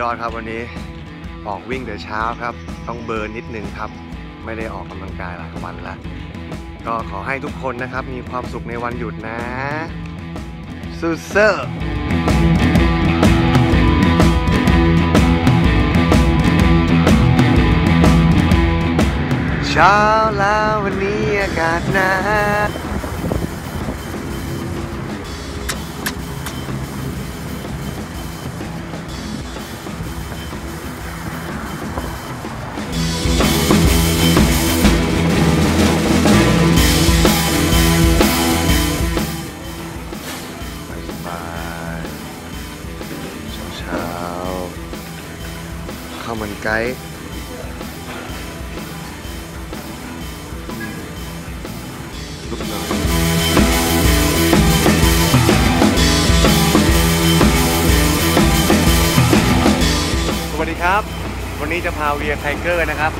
ดครับวันนี้ออกวิ่งแต่เช้าครับ ต้องเบิร์นนิดนึงครับ ไม่ได้ออกกำลังกายหลายวันล้วก็ขอให้ทุกคนนะครับ มีความสุขในวันหยุดนะซูเซอร์เช้าแล้ววันนี้อากาศหนาว เช้าข้าวมันไก่ลุกหน่อยสวัสดีครับ วันนี้จะพาเวียไทเกอร์นะครับ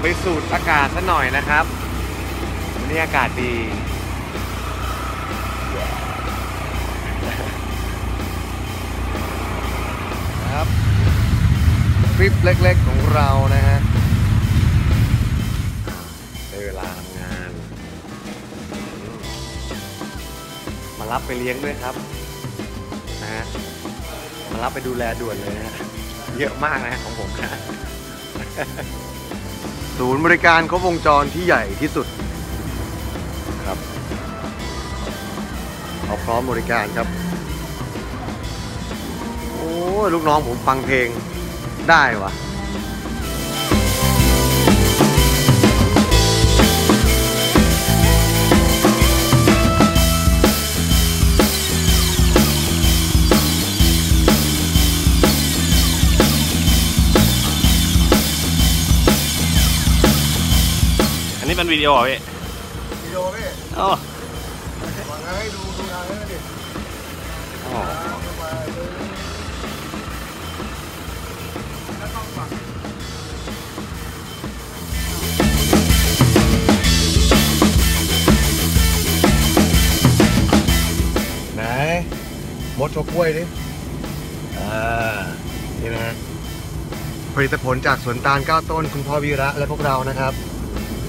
ไปสูดอากาศสักหน่อยนะครับ วันนี้อากาศดี ครับทริปเล็กๆของเรานะฮะได้เวลาทำงานอืมมารับไปเลี้ยงด้วยครับนะฮะมารับไปดูแลด่วนเลยนะฮะเยอะมากนะของผมนะศูนย์บริการครบวงจรที่ใหญ่ที่สุดครับเขาพร้อมบริการครับโอ้ยลูกน้องผมฟังเพลงได้วะอันนี้เป็นวิดีโอเหรอพี่วิดีโอพี่อ๋อฟังให้ดูดูทางให้ดิ มดโชว์กล้วยดิอ่านี่นะฮะผลิตผลจากสวนตาลเก้าต้นคุณพ่อวีระและพวกเรานะครับ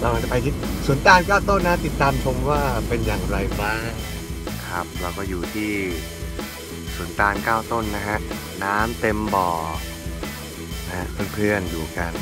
เราจะไปที่สวนตาลเก้าต้นนะติดตามชมว่าเป็นอย่างไรบ้างครับเราก็อยู่ที่สวนตาลเก้าต้นนะฮะน้ำเต็มบ่อนะฮะเพื่อนๆอยู่กัน